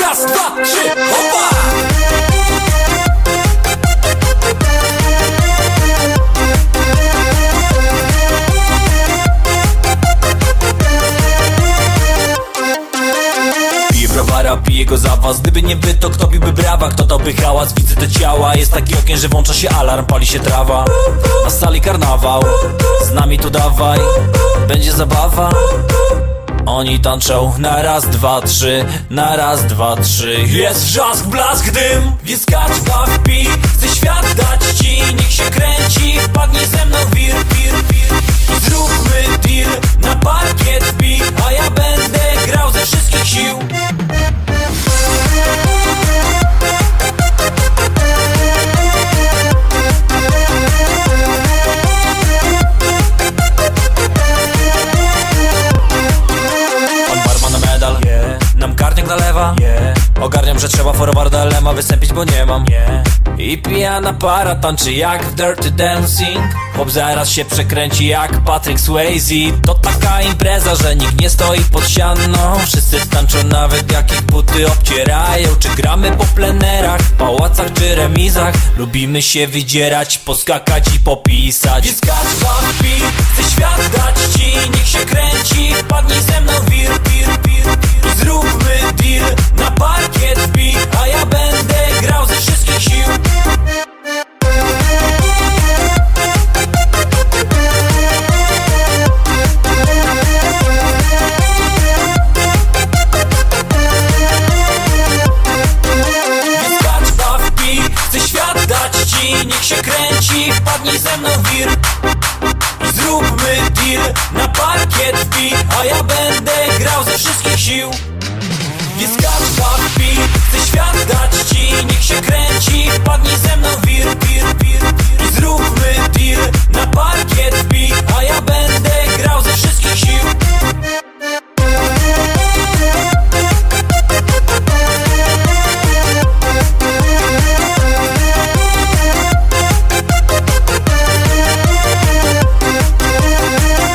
Raz, dwa, trzy, hopa! Browara, piję go za was Gdyby nie wy, to kto biłby brawa? Kto dałby hałas? Widzę te ciała Jest taki okien, że włącza się alarm Pali się trawa Na sali karnawał Z nami tu dawaj Będzie zabawa oni tańczą na raz, dwa, trzy, na raz, dwa, trzy. Jest wrzask, blask, dym, skacz, baw, nalewa yeah. Ogarniam, że trzeba forwarda lema wystąpić, bo nie mam. Yeah. I pijana para tańczy jak w Dirty Dancing. Chłop zaraz się przekręci jak Patrick Swayze. To taka impreza, że nikt nie stoi pod ścianą. Wszyscy tańczą nawet jak ich buty obcierają. Czy gramy po plenerach, pałacach czy remizach? Lubimy się wydzierać, poskakać i popisać. Więc skacz, baw, pij, chcę świat Niech się kręci, wpadnij ze mną wir I zróbmy deal, na parkiet A ja będę grał ze wszystkich sił. Skacz, baw, pij, chcę świat dać ci. Niech się kręci,